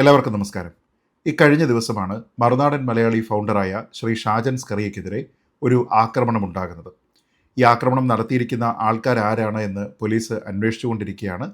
എല്ലാവർക്കും നമസ്കാരം. ഇക്കഴിഞ്ഞ ദിവസമാണ് മറുനാടൻ മലയാളി ഫൗണ്ടറായ ശ്രീ ഷാജൻ സ്കറിയക്കെതിരെ ഒരു ആക്രമണം ഉണ്ടാകുന്നത് ഈ ആക്രമണം നടത്തിയിരിക്കുന്ന ആൾക്കാരാരാണ് എന്ന് പോലീസ് അന്വേഷിച്ചുകൊണ്ടിരിക്കുകയാണ്.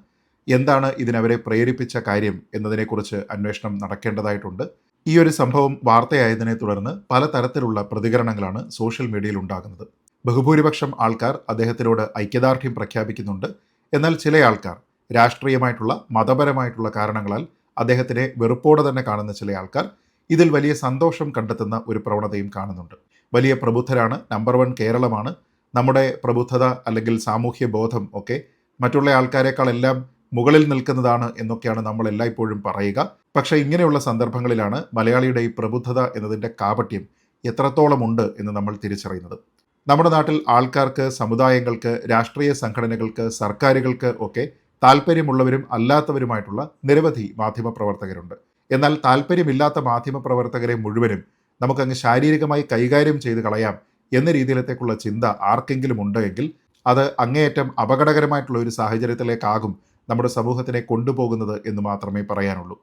എന്താണ് ഇതിനവരെ പ്രേരിപ്പിച്ച കാര്യം എന്നതിനെക്കുറിച്ച് അന്വേഷണം നടക്കേണ്ടതായിട്ടുണ്ട്. ഈ ഒരു സംഭവം വാർത്തയായതിനെ തുടർന്ന് പലതരത്തിലുള്ള പ്രതികരണങ്ങളാണ് സോഷ്യൽ മീഡിയയിൽ ഉണ്ടാകുന്നത്. ബഹുഭൂരിപക്ഷം ആൾക്കാർ അദ്ദേഹത്തിനോട് ഐക്യദാർഢ്യം പ്രഖ്യാപിക്കുന്നുണ്ട്. എന്നാൽ ചില ആൾക്കാർ രാഷ്ട്രീയമായിട്ടുള്ള മതപരമായിട്ടുള്ള കാരണങ്ങളാൽ അദ്ദേഹത്തിനെ വെറുപ്പോടെ തന്നെ കാണുന്ന ചില ആൾക്കാർ ഇതിൽ വലിയ സന്തോഷം കണ്ടെത്തുന്ന ഒരു പ്രവണതയും കാണുന്നുണ്ട്. വലിയ പ്രബുദ്ധരാണ് നമ്പർ വൺ കേരളമാണ്. നമ്മുടെ പ്രബുദ്ധത അല്ലെങ്കിൽ സാമൂഹ്യ ബോധം ഒക്കെ മറ്റുള്ള ആൾക്കാരെക്കാളെല്ലാം മുകളിൽ നിൽക്കുന്നതാണ് എന്നൊക്കെയാണ് നമ്മൾ എല്ലായ്പ്പോഴും പറയുക. പക്ഷേ ഇങ്ങനെയുള്ള സന്ദർഭങ്ങളിലാണ് മലയാളിയുടെ ഈ പ്രബുദ്ധത എന്നതിന്റെ കാപട്യം എത്രത്തോളം ഉണ്ട് എന്ന് നമ്മൾ തിരിച്ചറിയുന്നത്. നമ്മുടെ നാട്ടിൽ ആൾക്കാർക്ക് സമുദായങ്ങൾക്ക് രാഷ്ട്രീയ സംഘടനകൾക്ക് സർക്കാരുകൾക്ക് ഒക്കെ താല്പര്യമുള്ളവരും അല്ലാത്തവരുമായിട്ടുള്ള നിരവധി മാധ്യമപ്രവർത്തകരുണ്ട്. എന്നാൽ താല്പര്യമില്ലാത്ത മാധ്യമപ്രവർത്തകരെ മുഴുവനും നമുക്കങ്ങ് ശാരീരികമായി കൈകാര്യം ചെയ്ത് കളയാം എന്ന രീതിയിലത്തേക്കുള്ള ചിന്ത ആർക്കെങ്കിലും ഉണ്ടെങ്കിൽ അത് അങ്ങേയറ്റം അപകടകരമായിട്ടുള്ള ഒരു സാഹചര്യത്തിലേക്കാകും നമ്മുടെ സമൂഹത്തിനെ കൊണ്ടുപോകുന്നത് എന്ന് മാത്രമേ പറയാനുള്ളൂ.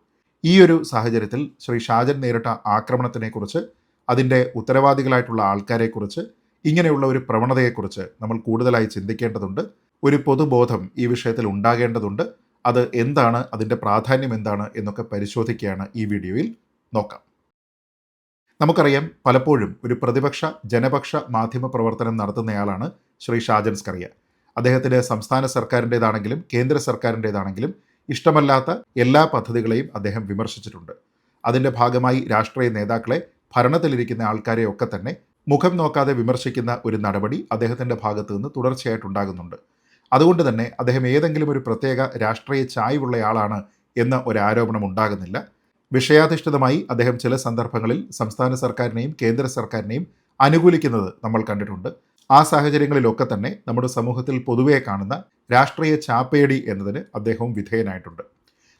ഈ ഒരു സാഹചര്യത്തിൽ ശ്രീ ഷാജൻ നേരിട്ട ആക്രമണത്തിനെക്കുറിച്ച് അതിന്റെ ഉത്തരവാദികളായിട്ടുള്ള ആൾക്കാരെക്കുറിച്ച് ഇങ്ങനെയുള്ള ഒരു പ്രവണതയെക്കുറിച്ച് നമ്മൾ കൂടുതലായി ചിന്തിക്കേണ്ടതുണ്ട്. ഒരു പൊതുബോധം ഈ വിഷയത്തിൽ ഉണ്ടാകേണ്ടതുണ്ട്. അത് എന്താണ് അതിന്റെ പ്രാധാന്യം എന്താണ് എന്നൊക്കെ പരിശോധിക്കുകയാണ് ഈ വീഡിയോയിൽ നോക്കാം. നമുക്കറിയാം പലപ്പോഴും ഒരു പ്രതിപക്ഷ ജനപക്ഷ മാധ്യമ പ്രവർത്തനം നടത്തുന്നയാളാണ് ശ്രീ ഷാജൻ സ്കറിയ. അദ്ദേഹത്തിന് സംസ്ഥാന സർക്കാരിന്റേതാണെങ്കിലും കേന്ദ്ര സർക്കാരിന്റേതാണെങ്കിലും ഇഷ്ടമല്ലാത്ത എല്ലാ പദ്ധതികളെയും അദ്ദേഹം വിമർശിച്ചിട്ടുണ്ട്. അതിന്റെ ഭാഗമായി രാഷ്ട്രീയ നേതാക്കളെ ഭരണത്തിലിരിക്കുന്ന ആൾക്കാരെയൊക്കെ തന്നെ മുഖം നോക്കാതെ വിമർശിക്കുന്ന ഒരു നടപടി അദ്ദേഹത്തിന്റെ ഭാഗത്തു നിന്ന് തുടർച്ചയായിട്ടുണ്ടാകുന്നുണ്ട്. അതുകൊണ്ട് തന്നെ അദ്ദേഹം ഏതെങ്കിലും ഒരു പ്രത്യേക രാഷ്ട്രീയ ചായ്വുള്ളയാളാണ് എന്ന ഒരു ആരോപണം ഉണ്ടാകുന്നില്ല വിഷയാധിഷ്ഠിതമായി അദ്ദേഹം ചില സന്ദർഭങ്ങളിൽ സംസ്ഥാന സർക്കാരിനെയും കേന്ദ്ര സർക്കാരിനെയും അനുകൂലിക്കുന്നത് നമ്മൾ കണ്ടിട്ടുണ്ട്. ആ സാഹചര്യങ്ങളിലൊക്കെ തന്നെ നമ്മുടെ സമൂഹത്തിൽ പൊതുവേ കാണുന്ന രാഷ്ട്രീയ ചാപ്പേടി എന്നതിന് അദ്ദേഹവും വിധേയനായിട്ടുണ്ട്.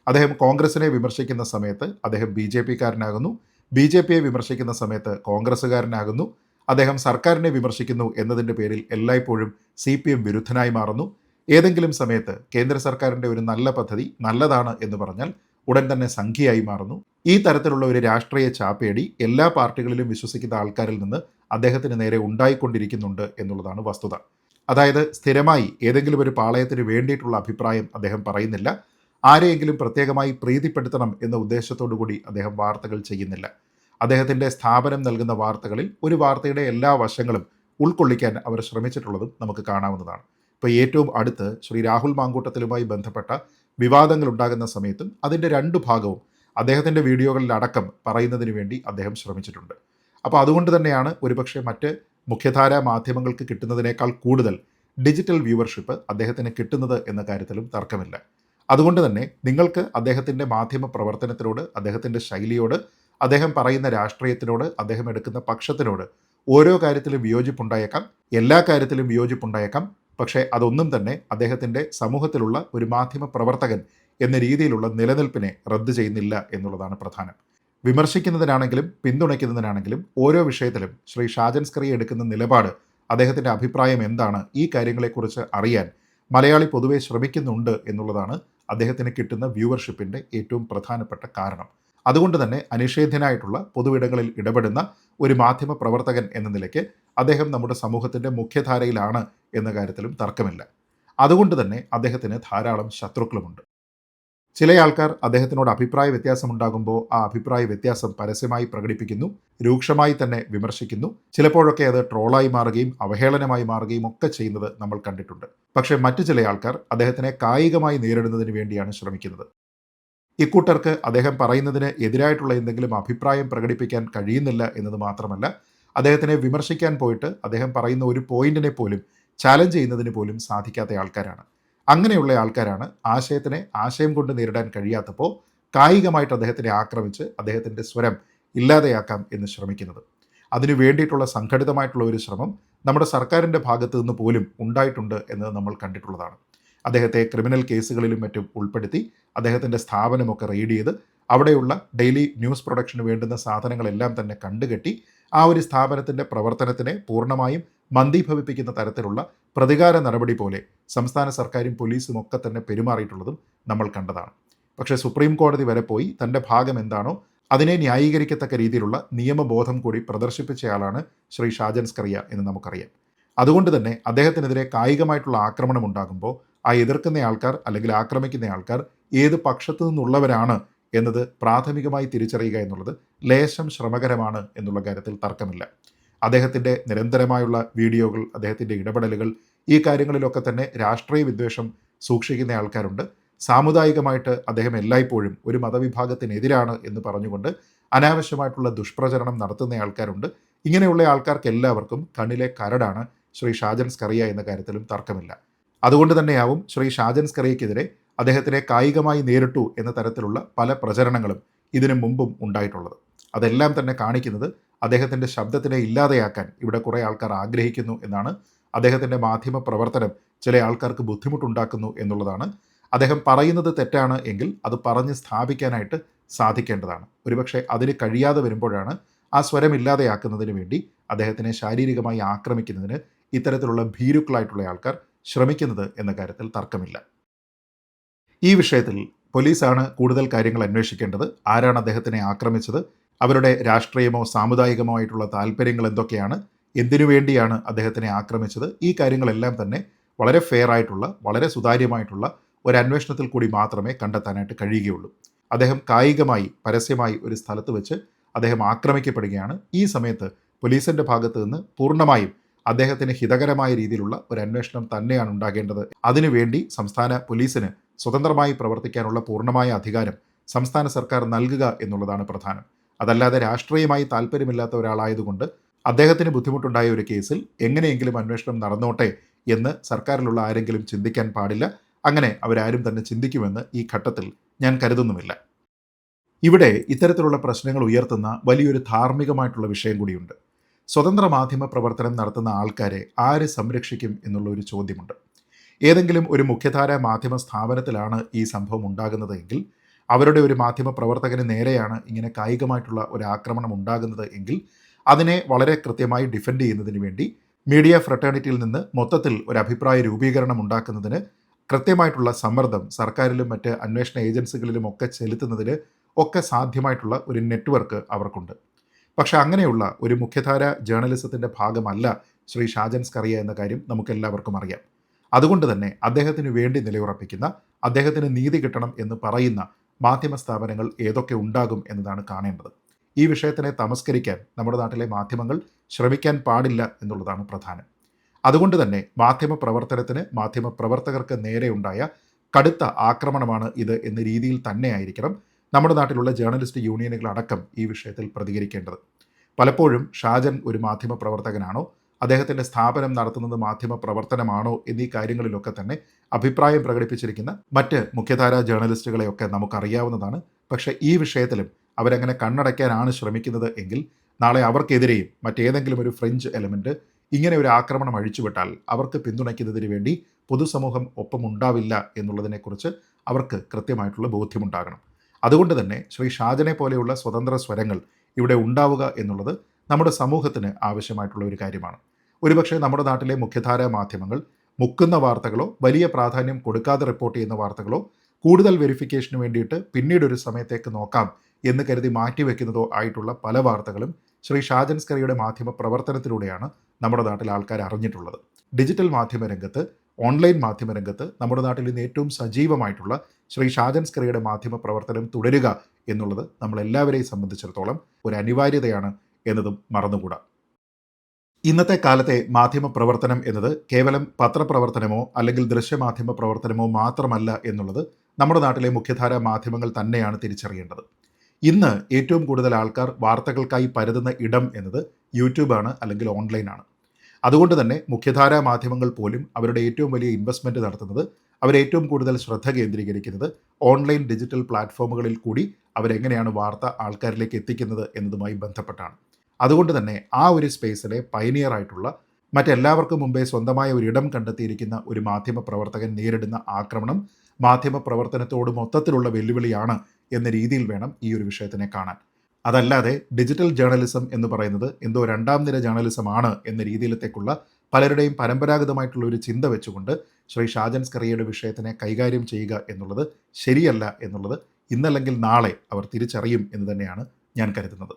അദ്ദേഹം കോൺഗ്രസിനെ വിമർശിക്കുന്ന സമയത്ത് അദ്ദേഹം ബി ജെ പിക്കാരനാകുന്നു. ബി ജെ പിയെ വിമർശിക്കുന്ന സമയത്ത് കോൺഗ്രസ്സുകാരനാകുന്നു. അദ്ദേഹം സർക്കാരിനെ വിമർശിക്കുന്നു എന്നതിന്റെ പേരിൽ എല്ലായ്പ്പോഴും സി പി എം വിരുദ്ധനായി മാറുന്നു. ഏതെങ്കിലും സമയത്ത് കേന്ദ്ര സർക്കാരിന്റെ ഒരു നല്ല പദ്ധതി നല്ലതാണ് എന്ന് പറഞ്ഞാൽ ഉടൻ തന്നെ സംഖ്യയായി മാറുന്നു. ഈ തരത്തിലുള്ള ഒരു രാഷ്ട്രീയ ചാപ്പേടി എല്ലാ പാർട്ടികളിലും വിശ്വസിക്കുന്ന ആൾക്കാരിൽ നിന്ന് അദ്ദേഹത്തിന് നേരെ ഉണ്ടായിക്കൊണ്ടിരിക്കുന്നുണ്ട് എന്നുള്ളതാണ് വസ്തുത. അതായത് സ്ഥിരമായി ഏതെങ്കിലും ഒരു പാളയത്തിന് വേണ്ടിയിട്ടുള്ള അഭിപ്രായം അദ്ദേഹം പറയുന്നില്ല. ആരെയെങ്കിലും പ്രത്യേകമായി പ്രീതിപ്പെടുത്തണം എന്ന ഉദ്ദേശത്തോടു കൂടി അദ്ദേഹം വാർത്തകൾ ചെയ്യുന്നില്ല. അദ്ദേഹത്തിന്റെ സ്ഥാപനം നൽകുന്ന വാർത്തകളിൽ ഒരു വാർത്തയുടെ എല്ലാ വശങ്ങളും ഉൾക്കൊള്ളിക്കാൻ അവർ ശ്രമിച്ചിട്ടുള്ളതും നമുക്ക് കാണാവുന്നതാണ്. ഇപ്പോൾ ഏറ്റവും അടുത്ത് ശ്രീ രാഹുൽ മാങ്കൂട്ടത്തിലുമായി ബന്ധപ്പെട്ട വിവാദങ്ങൾ ഉണ്ടാകുന്ന സമയത്തും അതിന്റെ രണ്ട് ഭാഗവും അദ്ദേഹത്തിന്റെ വീഡിയോകളിലടക്കം പറയുന്നതിന് വേണ്ടി അദ്ദേഹം ശ്രമിച്ചിട്ടുണ്ട്. അപ്പോൾ അതുകൊണ്ട് തന്നെയാണ് ഒരുപക്ഷെ മറ്റ് മുഖ്യധാര മാധ്യമങ്ങൾക്ക് കിട്ടുന്നതിനേക്കാൾ കൂടുതൽ ഡിജിറ്റൽ വ്യൂവർഷിപ്പ് അദ്ദേഹത്തിന് കിട്ടുന്നത് എന്ന കാര്യത്തിലും തർക്കമില്ല. അതുകൊണ്ട് തന്നെ നിങ്ങൾക്ക് അദ്ദേഹത്തിന്റെ മാധ്യമ പ്രവർത്തനത്തിനോട് അദ്ദേഹത്തിന്റെ ശൈലിയോട് അദ്ദേഹം പറയുന്ന രാഷ്ട്രീയത്തിനോട് അദ്ദേഹം എടുക്കുന്ന പക്ഷത്തിനോട് ഓരോ കാര്യത്തിലും വിയോജിപ്പുണ്ടായേക്കാം. എല്ലാ കാര്യത്തിലും വിയോജിപ്പുണ്ടായേക്കാം. പക്ഷേ അതൊന്നും തന്നെ അദ്ദേഹത്തിന്റെ സമൂഹത്തിലുള്ള ഒരു മാധ്യമ പ്രവർത്തകൻ എന്ന രീതിയിലുള്ള നിലനിൽപ്പിനെ റദ്ദ് ചെയ്യുന്നില്ല എന്നുള്ളതാണ് പ്രധാനം. വിമർശിക്കുന്നതിനാണെങ്കിലും പിന്തുണയ്ക്കുന്നതിനാണെങ്കിലും ഓരോ വിഷയത്തിലും ശ്രീ ഷാജൻ സ്കറി എടുക്കുന്ന നിലപാട് അദ്ദേഹത്തിന്റെ അഭിപ്രായം എന്താണ് ഈ കാര്യങ്ങളെക്കുറിച്ച് അറിയാൻ മലയാളി പൊതുവെ ശ്രമിക്കുന്നുണ്ട് എന്നുള്ളതാണ് അദ്ദേഹത്തിന് കിട്ടുന്ന വ്യൂവർഷിപ്പിന്റെ ഏറ്റവും പ്രധാനപ്പെട്ട കാരണം. അതുകൊണ്ട് തന്നെ അനിഷേധ്യനായിട്ടുള്ള പൊതുവിടങ്ങളിൽ ഇടപെടുന്ന ഒരു മാധ്യമ പ്രവർത്തകൻ എന്ന നിലയ്ക്ക് അദ്ദേഹം നമ്മുടെ സമൂഹത്തിന്റെ മുഖ്യധാരയിലാണ് എന്ന കാര്യത്തിലും തർക്കമില്ല. അതുകൊണ്ട് തന്നെ അദ്ദേഹത്തിന് ധാരാളം ശത്രുക്കളുമുണ്ട്. ചില ആൾക്കാർ അദ്ദേഹത്തിനോട് അഭിപ്രായ വ്യത്യാസമുണ്ടാകുമ്പോൾ ആ അഭിപ്രായ വ്യത്യാസം പരസ്യമായി പ്രകടിപ്പിക്കുന്നു രൂക്ഷമായി തന്നെ വിമർശിക്കുന്നു. ചിലപ്പോഴൊക്കെ അത് ട്രോളായി മാറുകയും അവഹേളനമായി മാറുകയും ഒക്കെ ചെയ്യുന്നത് നമ്മൾ കണ്ടിട്ടുണ്ട്. പക്ഷേ മറ്റു ചില ആൾക്കാർ അദ്ദേഹത്തിനെ കായികമായി നേരിടുന്നതിന് വേണ്ടിയാണ് ശ്രമിക്കുന്നത്. ഇക്കൂട്ടർക്ക് അദ്ദേഹം പറയുന്നതിന് എതിരായിട്ടുള്ള എന്തെങ്കിലും അഭിപ്രായം പ്രകടിപ്പിക്കാൻ കഴിയുന്നില്ല എന്നത് മാത്രമല്ല അദ്ദേഹത്തിനെ വിമർശിക്കാൻ പോയിട്ട് അദ്ദേഹം പറയുന്ന ഒരു പോയിന്റിനെ പോലും ചാലഞ്ച് ചെയ്യുന്നതിന് പോലും സാധിക്കാത്ത ആൾക്കാരാണ്. അങ്ങനെയുള്ള ആൾക്കാരാണ് ആശയത്തിനെ ആശയം കൊണ്ട് നേരിടാൻ കഴിയാത്തപ്പോൾ കായികമായിട്ട് അദ്ദേഹത്തിനെ ആക്രമിച്ച് അദ്ദേഹത്തിന്റെ സ്വരം ഇല്ലാതെയാക്കാം എന്ന് ശ്രമിക്കുന്നത്. അതിനു വേണ്ടിയിട്ടുള്ള സംഘടിതമായിട്ടുള്ള ഒരു ശ്രമം നമ്മുടെ സർക്കാരിന്റെ ഭാഗത്തു നിന്ന് പോലും ഉണ്ടായിട്ടുണ്ട് എന്നത് നമ്മൾ കണ്ടിട്ടുള്ളതാണ്. അദ്ദേഹത്തെ ക്രിമിനൽ കേസുകളിലും മറ്റും ഉൾപ്പെടുത്തി അദ്ദേഹത്തിന്റെ സ്ഥാപനമൊക്കെ റെയ്ഡ് ചെയ്ത് അവിടെയുള്ള ഡെയിലി ന്യൂസ് പ്രൊഡക്ഷന് വേണ്ടുന്ന സാധനങ്ങളെല്ലാം തന്നെ കണ്ടുകെട്ടി ആ ഒരു സ്ഥാപനത്തിന്റെ പ്രവർത്തനത്തിനെ പൂർണമായും മന്ദീഭവിപ്പിക്കുന്ന തരത്തിലുള്ള പ്രതികാര നടപടി പോലെ സംസ്ഥാന സർക്കാരും പോലീസും ഒക്കെ തന്നെ പെരുമാറിയിട്ടുള്ളതും നമ്മൾ കണ്ടതാണ്. പക്ഷേ സുപ്രീം കോടതി വരെ പോയി തന്റെ ഭാഗം എന്താണോ അതിനെ ന്യായീകരിക്കത്തക്ക രീതിയിലുള്ള നിയമബോധം കൂടി പ്രദർശിപ്പിച്ചയാളാണ് ശ്രീ ഷാജൻ സ്കറിയ എന്ന് നമുക്കറിയാം. അതുകൊണ്ട് തന്നെ അദ്ദേഹത്തിനെതിരെ കായികമായിട്ടുള്ള ആക്രമണം ഉണ്ടാകുമ്പോൾ ആ എതിർക്കുന്ന ആൾക്കാർ അല്ലെങ്കിൽ ആക്രമിക്കുന്ന ആൾക്കാർ ഏത് പക്ഷത്തു നിന്നുള്ളവരാണ് എന്നത് പ്രാഥമികമായി തിരിച്ചറിയുക എന്നുള്ളത് ലേശം ശ്രമകരമാണ് എന്നുള്ള കാര്യത്തിൽ തർക്കമില്ല. അദ്ദേഹത്തിന്റെ നിരന്തരമായുള്ള വീഡിയോകൾ അദ്ദേഹത്തിന്റെ ഇടപെടലുകൾ ഈ കാര്യങ്ങളിലൊക്കെ തന്നെ രാഷ്ട്രീയ വിദ്വേഷം സൂക്ഷിക്കുന്ന ആൾക്കാരുണ്ട്. സാമുദായികമായിട്ട് അദ്ദേഹം എല്ലായ്പ്പോഴും ഒരു മതവിഭാഗത്തിനെതിരാണ് എന്ന് പറഞ്ഞുകൊണ്ട് അനാവശ്യമായിട്ടുള്ള ദുഷ്പ്രചരണം നടത്തുന്ന ആൾക്കാരുണ്ട്. ഇങ്ങനെയുള്ള ആൾക്കാർക്ക് എല്ലാവർക്കും കണ്ണിലെ കരടാണ് ശ്രീ ഷാജൻ സ്കറിയ എന്ന കാര്യത്തിലും തർക്കമില്ല. അതുകൊണ്ട് തന്നെയാവും ശ്രീ ഷാജൻ സ്കറിയക്കെതിരെ അദ്ദേഹത്തിനെ കായികമായി നേരിട്ടു എന്ന തരത്തിലുള്ള പല പ്രചരണങ്ങളും ഇതിനു മുമ്പും ഉണ്ടായിട്ടുള്ളത്. അതെല്ലാം തന്നെ കാണിക്കുന്നത് അദ്ദേഹത്തിന്റെ ശബ്ദത്തിനെ ഇല്ലാതെയാക്കാൻ ഇവിടെ കുറേ ആൾക്കാർ ആഗ്രഹിക്കുന്നു എന്നാണ് അദ്ദേഹത്തിന്റെ മാധ്യമ പ്രവർത്തനം ചില ആൾക്കാർക്ക് ബുദ്ധിമുട്ടുണ്ടാക്കുന്നു എന്നുള്ളതാണ്. അദ്ദേഹം പറയുന്നത് തെറ്റാണ് എങ്കിൽ അത് പറഞ്ഞ് സ്ഥാപിക്കാനായിട്ട് സാധിക്കേണ്ടതാണ്. ഒരുപക്ഷെ അതിന് കഴിയാതെ വരുമ്പോഴാണ് ആ സ്വരം ഇല്ലാതെയാക്കുന്നതിന് വേണ്ടി അദ്ദേഹത്തിനെ ശാരീരികമായി ആക്രമിക്കുന്നതിന് ഇത്തരത്തിലുള്ള ഭീരുക്കളായിട്ടുള്ള ആൾക്കാർ ശ്രമിക്കുന്നത് എന്ന കാര്യത്തിൽ തർക്കമില്ല. ഈ വിഷയത്തിൽ പോലീസാണ് കൂടുതൽ കാര്യങ്ങൾ അന്വേഷിക്കേണ്ടത്. ആരാണ് അദ്ദേഹത്തിനെ ആക്രമിച്ചത്? അവരുടെ രാഷ്ട്രീയമോ സാമുദായികമോ ആയിട്ടുള്ള താല്പര്യങ്ങൾ എന്തൊക്കെയാണ്? എന്തിനു വേണ്ടിയാണ് അദ്ദേഹത്തിനെ ആക്രമിച്ചത്? ഈ കാര്യങ്ങളെല്ലാം തന്നെ വളരെ ഫെയർ ആയിട്ടുള്ള വളരെ സുതാര്യമായിട്ടുള്ള ഒരു അന്വേഷണത്തിൽ കൂടി മാത്രമേ കണ്ടെത്താനായിട്ട് കഴിയുകയുള്ളൂ. അദ്ദേഹം കായികമായി പരസ്യമായി ഒരു സ്ഥലത്ത് വെച്ച് അദ്ദേഹം ആക്രമിക്കപ്പെടുകയാണ്. ഈ സമയത്ത് പോലീസിന്റെ ഭാഗത്ത് നിന്ന് പൂർണമായും അദ്ദേഹത്തിന് ഹിതകരമായ രീതിയിലുള്ള ഒരു അന്വേഷണം തന്നെയാണ് ഉണ്ടാകേണ്ടത്. അതിനുവേണ്ടി സംസ്ഥാന പോലീസിന് സ്വതന്ത്രമായി പ്രവർത്തിക്കാനുള്ള പൂർണമായ അധികാരം സംസ്ഥാന സർക്കാർ നൽകുക എന്നുള്ളതാണ് പ്രധാനം. അതല്ലാതെ രാഷ്ട്രീയമായി താല്പര്യമില്ലാത്ത ഒരാളായതുകൊണ്ട് അദ്ദേഹത്തിന് ബുദ്ധിമുട്ടുണ്ടായ ഒരു കേസിൽ എങ്ങനെയെങ്കിലും അന്വേഷണം നടന്നോട്ടെ എന്ന് സർക്കാരിലുള്ള ആരെങ്കിലും ചിന്തിക്കാൻ പാടില്ല. അങ്ങനെ അവരാരും തന്നെ ചിന്തിക്കുമെന്ന് ഈ ഘട്ടത്തിൽ ഞാൻ കരുതുന്നുമില്ല. ഇവിടെ ഇത്തരത്തിലുള്ള പ്രശ്നങ്ങൾ ഉയർത്തുന്ന വലിയൊരു ധാർമ്മികമായിട്ടുള്ള വിഷയം കൂടിയുണ്ട്. സ്വതന്ത്ര മാധ്യമ പ്രവർത്തനം നടത്തുന്ന ആൾക്കാരെ ആര് സംരക്ഷിക്കും എന്നുള്ള ഒരു ചോദ്യമുണ്ട്. ഏതെങ്കിലും ഒരു മുഖ്യധാര മാധ്യമ സ്ഥാപനത്തിലാണ് ഈ സംഭവം ഉണ്ടാകുന്നതെങ്കിൽ അവരുടെ ഒരു മാധ്യമ പ്രവർത്തകന് നേരെയാണ് ഇങ്ങനെ കായികമായിട്ടുള്ള ഒരു ആക്രമണം ഉണ്ടാകുന്നത് എങ്കിൽ അതിനെ വളരെ കൃത്യമായി ഡിഫെൻഡ് ചെയ്യുന്നതിന് വേണ്ടി മീഡിയ ഫ്രട്ടേണിറ്റിയിൽ നിന്ന് മൊത്തത്തിൽ ഒരു അഭിപ്രായ രൂപീകരണം ഉണ്ടാക്കുന്നതിന് കൃത്യമായിട്ടുള്ള സമ്മർദ്ദം സർക്കാരിലും മറ്റ് അന്വേഷണ ഏജൻസികളിലും ഒക്കെ ചെലുത്തുന്നതിന് ഒക്കെ സാധ്യമായിട്ടുള്ള ഒരു നെറ്റ്വർക്ക് അവർക്കുണ്ട്. പക്ഷെ അങ്ങനെയുള്ള ഒരു മുഖ്യധാര ജേർണലിസത്തിന്റെ ഭാഗമല്ല ശ്രീ ഷാജൻ സ്കറിയ എന്ന കാര്യം നമുക്കെല്ലാവർക്കും അറിയാം. അതുകൊണ്ട് തന്നെ അദ്ദേഹത്തിന് വേണ്ടി നിലയുറപ്പിക്കുന്ന അദ്ദേഹത്തിന് നീതി കിട്ടണം എന്ന് പറയുന്ന മാധ്യമ സ്ഥാപനങ്ങൾ ഏതൊക്കെ ഉണ്ടാകും എന്നതാണ് കാണേണ്ടത്. ഈ വിഷയത്തിനെ തമസ്കരിക്കാൻ നമ്മുടെ നാട്ടിലെ മാധ്യമങ്ങൾ ശ്രമിക്കാൻ പാടില്ല എന്നുള്ളതാണ് പ്രധാനം. അതുകൊണ്ട് തന്നെ മാധ്യമ പ്രവർത്തനത്തിന് മാധ്യമ പ്രവർത്തകർക്ക് നേരെയുണ്ടായ കടുത്ത ആക്രമണമാണ് ഇത് എന്ന രീതിയിൽ തന്നെയായിരിക്കണം നമ്മുടെ നാട്ടിലുള്ള ജേർണലിസ്റ്റ് യൂണിയനുകളടക്കം ഈ വിഷയത്തിൽ പ്രതികരിക്കേണ്ടത്. പലപ്പോഴും ഷാജൻ ഒരു മാധ്യമ പ്രവർത്തകനാണോ അദ്ദേഹത്തിന്റെ സ്ഥാപനം നടത്തുന്നത് മാധ്യമ പ്രവർത്തനമാണോ എന്നീ കാര്യങ്ങളിലൊക്കെ തന്നെ അഭിപ്രായം പ്രകടിപ്പിച്ചിരിക്കുന്ന മറ്റ് മുഖ്യധാരാ ജേർണലിസ്റ്റുകളെയൊക്കെ നമുക്കറിയാവുന്നതാണ്. പക്ഷേ ഈ വിഷയത്തിലും അവരങ്ങനെ കണ്ണടയ്ക്കാനാണ് ശ്രമിക്കുന്നത് എങ്കിൽ നാളെ അവർക്കെതിരെയും മറ്റേതെങ്കിലും ഒരു ഫ്രഞ്ച് എലമെന്റ് ഇങ്ങനെ ഒരു ആക്രമണം അഴിച്ചുവിട്ടാൽ അവർക്ക് പിന്തുണയ്ക്കുന്നതിന് വേണ്ടി പൊതുസമൂഹം ഒപ്പമുണ്ടാവില്ല എന്നുള്ളതിനെക്കുറിച്ച് അവർക്ക് കൃത്യമായിട്ടുള്ള ബോധ്യമുണ്ടാകണം. അതുകൊണ്ട് തന്നെ ശ്രീ ഷാജനെ പോലെയുള്ള സ്വതന്ത്ര സ്വരങ്ങൾ ഇവിടെ ഉണ്ടാവുക എന്നുള്ളത് നമ്മുടെ സമൂഹത്തിന് ആവശ്യമായിട്ടുള്ള ഒരു കാര്യമാണ്. ഒരുപക്ഷെ നമ്മുടെ നാട്ടിലെ മുഖ്യധാരാ മാധ്യമങ്ങൾ മുക്കുന്ന വാർത്തകളോ വലിയ പ്രാധാന്യം കൊടുക്കാതെ റിപ്പോർട്ട് ചെയ്യുന്ന വാർത്തകളോ കൂടുതൽ വെരിഫിക്കേഷന് വേണ്ടിയിട്ട് പിന്നീട് ഒരു സമയത്തേക്ക് നോക്കാം എന്ന് കരുതി മാറ്റിവെക്കുന്നതോ ആയിട്ടുള്ള പല വാർത്തകളും ശ്രീ ഷാജൻ സ്കറിയുടെ മാധ്യമ പ്രവർത്തനത്തിലൂടെയാണ് നമ്മുടെ നാട്ടിൽ ആൾക്കാർ അറിഞ്ഞിട്ടുള്ളത്. ഡിജിറ്റൽ മാധ്യമ രംഗത്ത് ഓൺലൈൻ മാധ്യമ രംഗത്ത് നമ്മുടെ നാട്ടിൽ ഇന്ന് ഏറ്റവും സജീവമായിട്ടുള്ള ശ്രീ ഷാജൻ സ്കറിയുടെ മാധ്യമ പ്രവർത്തനം തുടരുക എന്നുള്ളത് നമ്മളെല്ലാവരെയും സംബന്ധിച്ചിടത്തോളം ഒരു അനിവാര്യതയാണ് എന്നതും മറന്നുകൂടാ. ഇന്നത്തെ കാലത്തെ മാധ്യമ പ്രവർത്തനം എന്നത് കേവലം പത്രപ്രവർത്തനമോ അല്ലെങ്കിൽ ദൃശ്യമാധ്യമ പ്രവർത്തനമോ മാത്രമല്ല എന്നുള്ളത് നമ്മുടെ നാട്ടിലെ മുഖ്യധാര മാധ്യമങ്ങൾ തന്നെയാണ് തിരിച്ചറിയേണ്ടത്. ഇന്ന് ഏറ്റവും കൂടുതൽ ആൾക്കാർ വാർത്തകൾക്കായി പരതുന്ന ഇടം എന്നത് യൂട്യൂബാണ് അല്ലെങ്കിൽ ഓൺലൈനാണ്. അതുകൊണ്ട് തന്നെ മുഖ്യധാരാ മാധ്യമങ്ങൾ പോലും അവരുടെ ഏറ്റവും വലിയ ഇൻവെസ്റ്റ്മെന്റ് നടത്തുന്നത് അവരേറ്റവും കൂടുതൽ ശ്രദ്ധ കേന്ദ്രീകരിക്കുന്നത് ഓൺലൈൻ ഡിജിറ്റൽ പ്ലാറ്റ്ഫോമുകളിൽ കൂടി അവരെങ്ങനെയാണ് വാർത്ത ആൾക്കാരിലേക്ക് എത്തിക്കുന്നത് എന്നതുമായി ബന്ധപ്പെട്ടാണ്. അതുകൊണ്ട് തന്നെ ആ ഒരു സ്പേസിലെ പൈനിയർ ആയിട്ടുള്ള മറ്റെല്ലാവർക്കും മുമ്പേ സ്വന്തമായ ഒരു ഇടം കണ്ടെത്തിയിരിക്കുന്ന ഒരു മാധ്യമ പ്രവർത്തകൻ നേരിടുന്ന ആക്രമണം മാധ്യമ പ്രവർത്തനത്തോട് മൊത്തത്തിലുള്ള വെല്ലുവിളിയാണ് എന്ന രീതിയിൽ വേണം ഈ ഒരു വിഷയത്തിനെ കാണാൻ. അതല്ലാതെ ഡിജിറ്റൽ ജേർണലിസം എന്ന് പറയുന്നത് എന്തോ രണ്ടാം നിര ജേർണലിസമാണ് എന്ന രീതിയിലത്തേക്കുള്ള പലരുടെയും പരമ്പരാഗതമായിട്ടുള്ള ഒരു ചിന്ത വെച്ചുകൊണ്ട് ശ്രീ ഷാജൻ സ്കറിയയുടെ വിഷയത്തിനെ കൈകാര്യം ചെയ്യുക എന്നുള്ളത് ശരിയല്ല എന്നുള്ളത് ഇന്നല്ലെങ്കിൽ നാളെ അവർ തിരിച്ചറിയും എന്ന് തന്നെയാണ് ഞാൻ കരുതുന്നത്.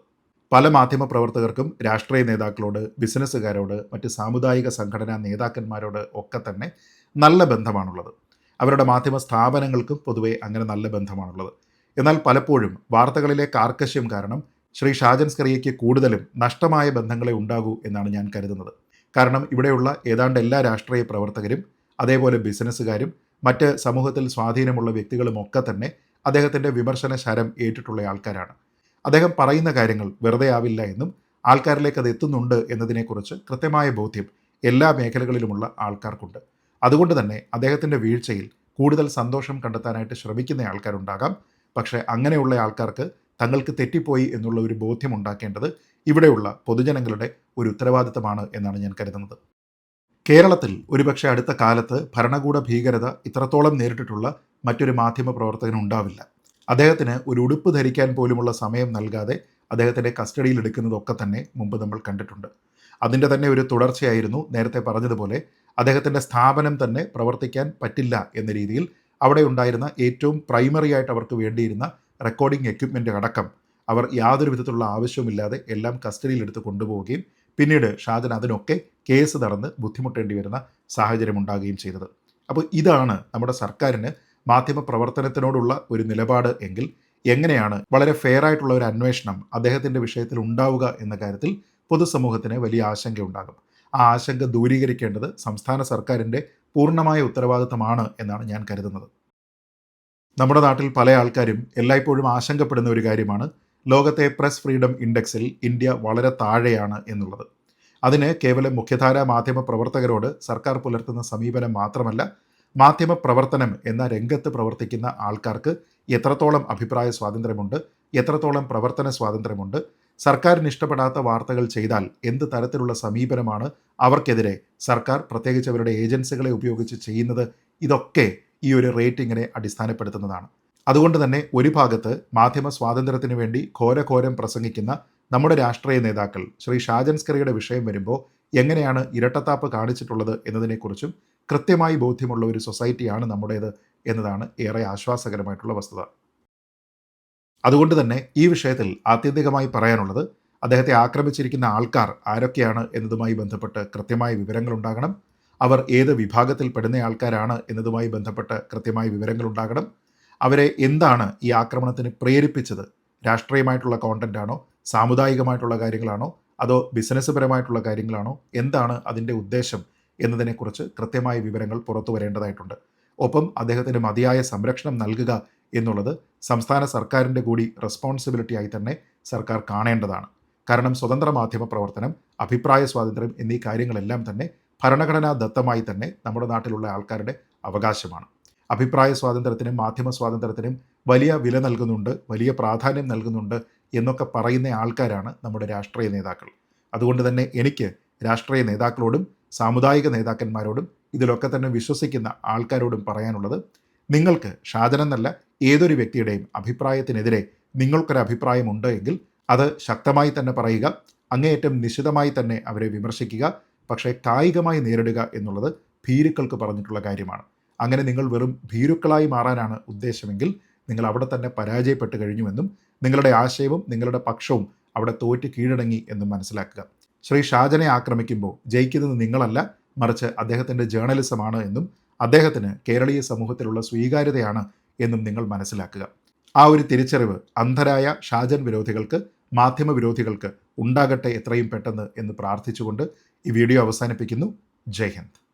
പല മാധ്യമ പ്രവർത്തകർക്കും രാഷ്ട്രീയ നേതാക്കളോട് ബിസിനസ്സുകാരോട് മറ്റ് സാമുദായിക സംഘടനാ നേതാക്കന്മാരോട് ഒക്കെ തന്നെ നല്ല ബന്ധമാണുള്ളത്. അവരുടെ മാധ്യമ സ്ഥാപനങ്ങൾക്കും പൊതുവെ അങ്ങനെ നല്ല ബന്ധമാണുള്ളത്. എന്നാൽ പലപ്പോഴും വാർത്തകളിലെ കാർക്കശ്യം കാരണം ശ്രീ ഷാജൻ സ്കറിയയ്ക്ക് കൂടുതലും നഷ്ടമായ ബന്ധങ്ങളെ ഉണ്ടാകൂ എന്നാണ് ഞാൻ കരുതുന്നത്. കാരണം ഇവിടെയുള്ള ഏതാണ്ട് എല്ലാ രാഷ്ട്രീയ പ്രവർത്തകരും അതേപോലെ ബിസിനസ്സുകാരും മറ്റ് സമൂഹത്തിൽ സ്വാധീനമുള്ള വ്യക്തികളും ഒക്കെ തന്നെ അദ്ദേഹത്തിന്റെ വിമർശന ശരം ഏറ്റിട്ടുള്ള ആൾക്കാരാണ്. അദ്ദേഹം പറയുന്ന കാര്യങ്ങൾ വെറുതെ ആവില്ല എന്നും ആൾക്കാരിലേക്ക് അത് എത്തുന്നുണ്ട് എന്നതിനെക്കുറിച്ച് കൃത്യമായ ബോധ്യം എല്ലാ മേഖലകളിലുമുള്ള ആൾക്കാർക്കുണ്ട്. അതുകൊണ്ട് തന്നെ അദ്ദേഹത്തിന്റെ വീഴ്ചയിൽ കൂടുതൽ സന്തോഷം കണ്ടെത്താനായിട്ട് ശ്രമിക്കുന്ന ആൾക്കാരുണ്ടാകാം. പക്ഷേ അങ്ങനെയുള്ള ആൾക്കാർക്ക് തങ്ങൾക്ക് തെറ്റിപ്പോയി എന്നുള്ള ഒരു ബോധ്യം ഉണ്ടാക്കേണ്ടത് ഇവിടെയുള്ള പൊതുജനങ്ങളുടെ ഒരു ഉത്തരവാദിത്തമാണ് എന്നാണ് ഞാൻ കരുതുന്നത്. കേരളത്തിൽ ഒരുപക്ഷെ അടുത്ത കാലത്ത് ഭരണകൂട ഭീകരത ഇത്രത്തോളം നേരിട്ടിട്ടുള്ള മറ്റൊരു മാധ്യമ പ്രവർത്തകനും ഉണ്ടാവില്ല. അദ്ദേഹത്തിന് ഒരു ഉടുപ്പ് ധരിക്കാൻ പോലുമുള്ള സമയം നൽകാതെ അദ്ദേഹത്തിന്റെ കസ്റ്റഡിയിൽ എടുക്കുന്നതൊക്കെ തന്നെ മുമ്പ് നമ്മൾ കണ്ടിട്ടുണ്ട്. അതിന്റെ തന്നെ ഒരു തുടർച്ചയായിരുന്നു നേരത്തെ പറഞ്ഞതുപോലെ അദ്ദേഹത്തിന്റെ സ്ഥാപനം തന്നെ പ്രവർത്തിക്കാൻ പറ്റില്ല എന്ന രീതിയിൽ അവിടെ ഉണ്ടായിരുന്ന ഏറ്റവും പ്രൈമറി ആയിട്ട് അവർക്ക് വേണ്ടിയിരുന്ന റെക്കോർഡിംഗ് എക്യുപ്മെന്റ് അടക്കം അവർ യാതൊരു വിധത്തിലുള്ള ആവശ്യവുമില്ലാതെ എല്ലാം കസ്റ്റഡിയിലെടുത്ത് കൊണ്ടുപോവുകയും പിന്നീട് ഷാജൻ അതിനൊക്കെ കേസ് നടന്ന് ബുദ്ധിമുട്ടേണ്ടി വരുന്ന സാഹചര്യം ഉണ്ടാകുകയും ചെയ്തത്. അപ്പോൾ ഇതാണ് നമ്മുടെ സർക്കാരിന് മാധ്യമ പ്രവർത്തനത്തിനോടുള്ള ഒരു നിലപാട് എങ്കിൽ എങ്ങനെയാണ് വളരെ ഫെയർ ആയിട്ടുള്ള ഒരു അന്വേഷണം അദ്ദേഹത്തിന്റെ വിഷയത്തിൽ ഉണ്ടാവുക എന്ന കാര്യത്തിൽ പൊതുസമൂഹത്തിന് വലിയ ആശങ്കയുണ്ടാകും ആ ആശങ്ക ദൂരീകരിക്കേണ്ടത് സംസ്ഥാന സർക്കാരിന്റെ പൂർണമായ ഉത്തരവാദിത്തമാണ് എന്നാണ് ഞാൻ കരുതുന്നത്. നമ്മുടെ നാട്ടിൽ പല ആൾക്കാരും എല്ലായ്പ്പോഴും ആശങ്കപ്പെടുന്ന ഒരു കാര്യമാണ് ലോകത്തെ പ്രസ് ഫ്രീഡം ഇൻഡെക്സിൽ ഇന്ത്യ വളരെ താഴെയാണ് എന്നുള്ളത്. അതിന് കേവലം മുഖ്യധാരാ മാധ്യമ പ്രവർത്തകരോട് സർക്കാർ പുലർത്തുന്ന സമീപനം മാത്രമല്ല മാധ്യമ പ്രവർത്തനം എന്ന രംഗത്ത് പ്രവർത്തിക്കുന്ന ആൾക്കാർക്ക് എത്രത്തോളം അഭിപ്രായ സ്വാതന്ത്ര്യമുണ്ട് എത്രത്തോളം പ്രവർത്തന സ്വാതന്ത്ര്യമുണ്ട് സർക്കാരിന് ഇഷ്ടപ്പെടാത്ത വാർത്തകൾ ചെയ്താൽ എന്ത് തരത്തിലുള്ള സമീപനമാണ് അവർക്കെതിരെ സർക്കാർ പ്രത്യേകിച്ച് അവരുടെ ഏജൻസികളെ ഉപയോഗിച്ച് ചെയ്യുന്നത് ഇതൊക്കെ ഈ ഒരു റേറ്റിങ്ങിനെ അടിസ്ഥാനപ്പെടുത്തുന്നതാണ്. അതുകൊണ്ട് തന്നെ ഒരു ഭാഗത്ത് മാധ്യമ സ്വാതന്ത്ര്യത്തിന് വേണ്ടി ഘോരഘോരം പ്രസംഗിക്കുന്ന നമ്മുടെ രാഷ്ട്രീയ നേതാക്കൾ ശ്രീ ഷാജൻസ്കറിയുടെ വിഷയം വരുമ്പോൾ എങ്ങനെയാണ് ഇരട്ടത്താപ്പ് കാണിച്ചിട്ടുള്ളത് എന്നതിനെക്കുറിച്ചും കൃത്യമായി ബോധ്യമുള്ള ഒരു സൊസൈറ്റിയാണ് നമ്മുടേത് എന്നതാണ് ഏറെ ആശ്വാസകരമായിട്ടുള്ള വസ്തുത. അതുകൊണ്ട് തന്നെ ഈ വിഷയത്തിൽ ആത്യന്തികമായി പറയാനുള്ളത് അദ്ദേഹത്തെ ആക്രമിച്ചിരിക്കുന്ന ആൾക്കാർ ആരൊക്കെയാണ് എന്നതുമായി ബന്ധപ്പെട്ട് കൃത്യമായ വിവരങ്ങൾ ഉണ്ടാകണം അവർ ഏത് വിഭാഗത്തിൽ പെടുന്ന ആൾക്കാരാണ് എന്നതുമായി ബന്ധപ്പെട്ട് കൃത്യമായ വിവരങ്ങൾ ഉണ്ടാകണം അവരെ എന്താണ് ഈ ആക്രമണത്തിന് പ്രേരിപ്പിച്ചത്? രാഷ്ട്രീയമായിട്ടുള്ള കോണ്ടന്റ് ആണോ സാമുദായികമായിട്ടുള്ള കാര്യങ്ങളാണോ? അതോ ബിസിനസ് പരമായിട്ടുള്ള കാര്യങ്ങളാണോ? എന്താണ് അതിന്റെ ഉദ്ദേശം എന്നതിനെക്കുറിച്ച് കൃത്യമായ വിവരങ്ങൾ പുറത്തു വരേണ്ടതായിട്ടുണ്ട്. ഒപ്പം അദ്ദേഹത്തിന് മതിയായ സംരക്ഷണം നൽകുക എന്നുള്ളത് സംസ്ഥാന സർക്കാരിന്റെ കൂടി റെസ്പോൺസിബിലിറ്റി ആയി തന്നെ സർക്കാർ കാണേണ്ടതാണ്. കാരണം സ്വതന്ത്ര മാധ്യമ പ്രവർത്തനം അഭിപ്രായ സ്വാതന്ത്ര്യം എന്നീ കാര്യങ്ങളെല്ലാം തന്നെ ഭരണഘടനാ ദത്തമായി തന്നെ നമ്മുടെ നാട്ടിലുള്ള ആൾക്കാരുടെ അവകാശമാണ്. അഭിപ്രായ സ്വാതന്ത്ര്യത്തിനും മാധ്യമ സ്വാതന്ത്ര്യത്തിനും വലിയ വില നൽകുന്നുണ്ട് വലിയ പ്രാധാന്യം നൽകുന്നുണ്ട് എന്നൊക്കെ പറയുന്ന ആൾക്കാരാണ് നമ്മുടെ രാഷ്ട്രീയ നേതാക്കൾ. അതുകൊണ്ട് തന്നെ എനിക്ക് രാഷ്ട്രീയ നേതാക്കളോടും സാമുദായിക നേതാക്കന്മാരോടും ഇതിലൊക്കെ തന്നെ വിശ്വസിക്കുന്ന ആൾക്കാരോടും പറയാനുള്ളത് നിങ്ങൾക്ക് ഷാജനെന്നല്ല ഏതൊരു വ്യക്തിയുടെയും അഭിപ്രായത്തിനെതിരെ നിങ്ങൾക്കൊരു അഭിപ്രായമുണ്ട് എങ്കിൽ അത് ശക്തമായി തന്നെ പറയുക അങ്ങേയറ്റം നിശിതമായി തന്നെ അവരെ വിമർശിക്കുക പക്ഷേ കായികമായി നേരിടുക എന്നുള്ളത് ഭീരുക്കൾക്ക് പറഞ്ഞിട്ടുള്ള കാര്യമാണ്. അങ്ങനെ നിങ്ങൾ വെറും ഭീരുക്കളായി മാറാനാണ് ഉദ്ദേശമെങ്കിൽ നിങ്ങൾ അവിടെ തന്നെ പരാജയപ്പെട്ട് കഴിഞ്ഞുവെന്നും നിങ്ങളുടെ ആശയവും നിങ്ങളുടെ പക്ഷവും അവിടെ തോറ്റ് കീഴടങ്ങി എന്നും മനസ്സിലാക്കുക. ശ്രീ ഷാജനെ ആക്രമിക്കുമ്പോൾ ജയിക്കുന്നത് നിങ്ങളല്ല മറിച്ച് അദ്ദേഹത്തിന്റെ ജേർണലിസമാണ് എന്നും അദ്ദേഹത്തിന് കേരളീയ സമൂഹത്തിലുള്ള സ്വീകാര്യതയാണ് എന്നും നിങ്ങൾ മനസ്സിലാക്കുക. ആ ഒരു തിരിച്ചറിവ് അന്ധരായ ഷാജൻ വിരോധികൾക്ക് മാധ്യമ വിരോധികൾക്ക് ഉണ്ടാകട്ടെ എത്രയും പെട്ടെന്ന് എന്ന് പ്രാർത്ഥിച്ചുകൊണ്ട് ഈ വീഡിയോ അവസാനിപ്പിക്കുന്നു. ജയ് ഹിന്ദ്.